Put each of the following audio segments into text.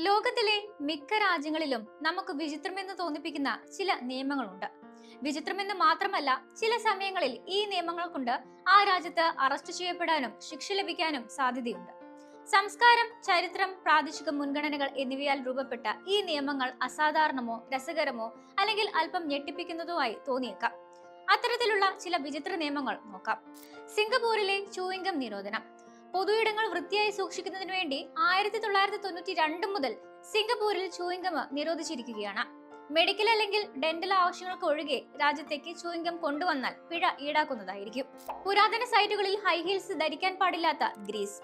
ലോകത്തിലെ മിക്ക രാജ്യങ്ങളിലും നമുക്ക് വിചിത്രമെന്ന് തോന്നിപ്പിക്കുന്ന ചില നിയമങ്ങളുണ്ട്. വിചിത്രമെന്ന് മാത്രമല്ല ചില സമയങ്ങളിൽ ഈ നിയമങ്ങൾ കൊണ്ട് ആ രാജ്യത്ത് അറസ്റ്റ് ചെയ്യപ്പെടാനും ശിക്ഷ ലഭിക്കാനും സാധ്യതയുണ്ട്. സംസ്കാരം ചരിത്രം പ്രാദേശിക മുൻഗണനകൾ എന്നിവയാൽ രൂപപ്പെട്ട ഈ നിയമങ്ങൾ അസാധാരണമോ രസകരമോ അല്ലെങ്കിൽ അല്പം ഞെട്ടിപ്പിക്കുന്നതോ ആയി തോന്നിയേക്കാം. അത്തരത്തിലുള്ള ചില വിചിത്ര നിയമങ്ങൾ നോക്കാം. സിംഗപ്പൂരിലെ ചൂയിങ്കം നിരോധനം. പൊതുയിടങ്ങൾ വൃത്തിയായി സൂക്ഷിക്കുന്നതിന് വേണ്ടി ആയിരത്തി തൊള്ളായിരത്തി തൊണ്ണൂറ്റി രണ്ട് മുതൽ സിംഗപ്പൂരിൽ ചൂയിങ്കം നിരോധിച്ചിരിക്കുകയാണ്. മെഡിക്കൽ അല്ലെങ്കിൽ ഡെന്റൽ ആവശ്യങ്ങൾക്ക് ഒഴികെ രാജ്യത്തേക്ക് ചൂയിങ്കം കൊണ്ടുവന്നാൽ പിഴ ഈടാക്കുന്നതായിരിക്കും. പുരാതന സൈറ്റുകളിൽ ഹൈ ഹീൽസ് ധരിക്കാൻ പാടില്ലാത്ത ഗ്രീസ്.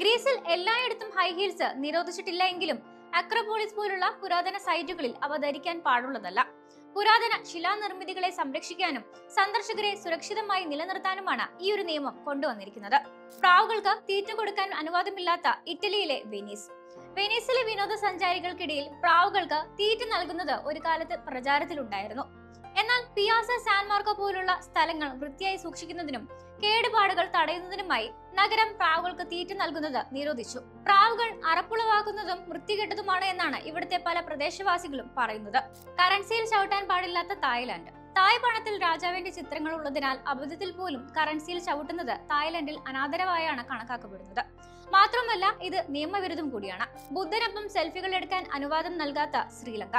ഗ്രീസിൽ എല്ലായിടത്തും ഹൈ ഹീൽസ് നിരോധിച്ചിട്ടില്ല എങ്കിലും അക്രോപോളിസ് പോലുള്ള പുരാതന സൈറ്റുകളിൽ അവ ധരിക്കാൻ പാടുള്ളതല്ല. പുരാതന ശിലാനിർമ്മിതികളെ സംരക്ഷിക്കാനും സന്ദർശകരെ സുരക്ഷിതമായി നിലനിർത്താനുമാണ് ഈ ഒരു നിയമം കൊണ്ടുവന്നിരിക്കുന്നത്. പ്രാവുകൾക്ക് തീറ്റ കൊടുക്കാൻ അനുവാദമില്ലാത്ത ഇറ്റലിയിലെ വെനീസ്. വെനീസിലെ വിനോദസഞ്ചാരികൾക്കിടയിൽ പ്രാവുകൾക്ക് തീറ്റ നൽകുന്നത് ഒരു കാലത്ത് പ്രചാരത്തിലുണ്ടായിരുന്നു. എന്നാൽ പിയാസ സാൻ മാർക്കോ പോലുള്ള സ്ഥലങ്ങൾ വൃത്തിയായി സൂക്ഷിക്കുന്നതിനും കേടുപാടുകൾ തടയുന്നതിനുമായി നഗരം പ്രാവുകൾക്ക് തീറ്റ നൽകുന്നത് നിരോധിച്ചു. പ്രാവുകൾ അറപ്പുളവാക്കുന്നതും വൃത്തികെട്ടതുമാണ് എന്നാണ് ഇവിടുത്തെ പല പ്രദേശവാസികളും പറയുന്നത്. കറൻസിയിൽ ചവിട്ടാൻ പാടില്ലാത്ത തായ്ലാന്റ് തായ് പണത്തിൽ രാജാവിന്റെ ചിത്രങ്ങൾ ഉള്ളതിനാൽ അബദ്ധത്തിൽ പോലും കറൻസിയിൽ ചവിട്ടുന്നത് തായ്ലൻഡിൽ അനാദരവായാണ് കണക്കാക്കപ്പെടുന്നത്. മാത്രമല്ല ഇത് നിയമവിരുദ്ധം കൂടിയാണ്. ബുദ്ധനൊപ്പം സെൽഫികൾ എടുക്കാൻ അനുവാദം നൽകാത്ത ശ്രീലങ്ക.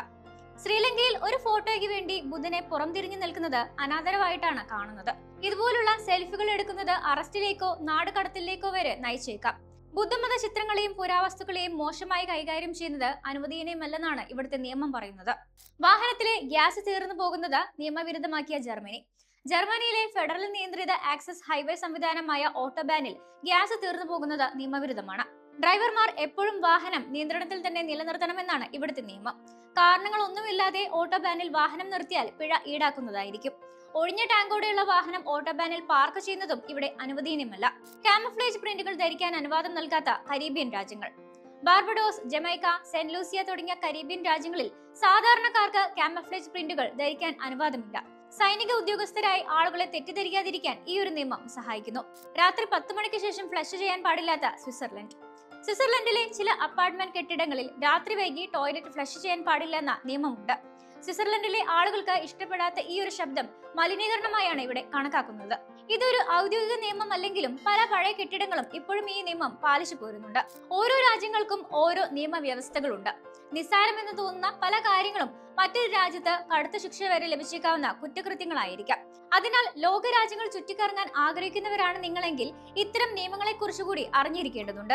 ശ്രീലങ്കയിൽ ഒരു ഫോട്ടോയ്ക്ക് വേണ്ടി ബുദ്ധനെ പുറംതിരിഞ്ഞു നിൽക്കുന്നത് അനാദരവായിട്ടാണ് കാണുന്നത്. ഇതുപോലുള്ള സെൽഫികൾ എടുക്കുന്നത് അറസ്റ്റിലേക്കോ നാടുകടത്തിലേക്കോ വരെ നയിച്ചേക്കാം. ബുദ്ധമത ചിത്രങ്ങളെയും പുരാവസ്തുക്കളെയും മോശമായി കൈകാര്യം ചെയ്യുന്നത് അനുവദനീയമല്ലെന്നാണ് ഇവിടുത്തെ നിയമം പറയുന്നത്. വാഹനത്തിലെ ഗ്യാസ് തീർന്നു പോകുന്നത് നിയമവിരുദ്ധമാക്കിയ ജർമ്മനി. ജർമ്മനിയിലെ ഫെഡറൽ നിയന്ത്രിത ആക്സസ് ഹൈവേ സംവിധാനമായ ഓട്ടോബാനിൽ ഗ്യാസ് തീർന്നു പോകുന്നത് നിയമവിരുദ്ധമാണ്. ഡ്രൈവർമാർ എപ്പോഴും വാഹനം നിയന്ത്രണത്തിൽ തന്നെ നിലനിർത്തണമെന്നാണ് ഇവിടുത്തെ നിയമം. കാരണങ്ങളൊന്നുമില്ലാതെ ഓട്ടോബാനിൽ വാഹനം നിർത്തിയാൽ പിഴ ഈടാക്കുന്നതായിരിക്കും. ഒഴിഞ്ഞ ടാങ്കോടെയുള്ള വാഹനം ഓട്ടോ ബാനിൽ പാർക്ക് ചെയ്യുന്നതും ഇവിടെ അനുവദനീയമല്ല. കാമഫ്ലേജ് പ്രിന്റുകൾ ധരിക്കാൻ അനുവാദം നൽകാത്ത കരീബിയൻ രാജ്യങ്ങൾ. ബാർബഡോസ് ജമൈക്ക സെന്റ് ലൂസിയ തുടങ്ങിയ കരീബിയൻ രാജ്യങ്ങളിൽ സാധാരണക്കാർക്ക് കാമഫ്ലേജ് പ്രിന്റുകൾ ധരിക്കാൻ അനുവാദമില്ല. സൈനിക ഉദ്യോഗസ്ഥരായി ആളുകളെ തെറ്റിദ്ധരിക്കാതിരിക്കാൻ ഈ ഒരു നിയമം സഹായിക്കുന്നു. രാത്രി പത്ത് മണിക്ക് ശേഷം ഫ്ലഷ് ചെയ്യാൻ പാടില്ലാത്ത സ്വിറ്റ്സർലൻഡ്. സ്വിറ്റ്സർലൻഡിലെ ചില അപ്പാർട്ട്മെന്റ് കെട്ടിടങ്ങളിൽ രാത്രി വൈകി ടോയ്ലറ്റ് ഫ്ലഷ് ചെയ്യാൻ പാടില്ല എന്ന നിയമമുണ്ട്. സ്വിറ്റ്സർലൻഡിലെ ആളുകൾക്ക് ഇഷ്ടപ്പെടാത്ത ഈ ഒരു ശബ്ദം മലിനീകരണമായാണ് ഇവിടെ കണക്കാക്കുന്നത്. ഇതൊരു ഔദ്യോഗിക നിയമം അല്ലെങ്കിലും പല പഴയ കെട്ടിടങ്ങളും ഇപ്പോഴും ഈ നിയമം പാലിച്ചു പോരുന്നുണ്ട്. ഓരോ രാജ്യങ്ങൾക്കും ഓരോ നിയമവ്യവസ്ഥകളുണ്ട്. നിസ്സാരമെന്ന് തോന്നുന്ന പല കാര്യങ്ങളും മറ്റൊരു രാജ്യത്ത് കടുത്ത ശിക്ഷ വരെ ലഭിച്ചേക്കാവുന്ന കുറ്റകൃത്യങ്ങളായിരിക്കാം. അതിനാൽ ലോകരാജ്യങ്ങൾ ചുറ്റിക്കറങ്ങാൻ ആഗ്രഹിക്കുന്നവരാണ് നിങ്ങളെങ്കിൽ ഇത്തരം നിയമങ്ങളെ കുറിച്ചുകൂടി അറിഞ്ഞിരിക്കേണ്ടതുണ്ട്.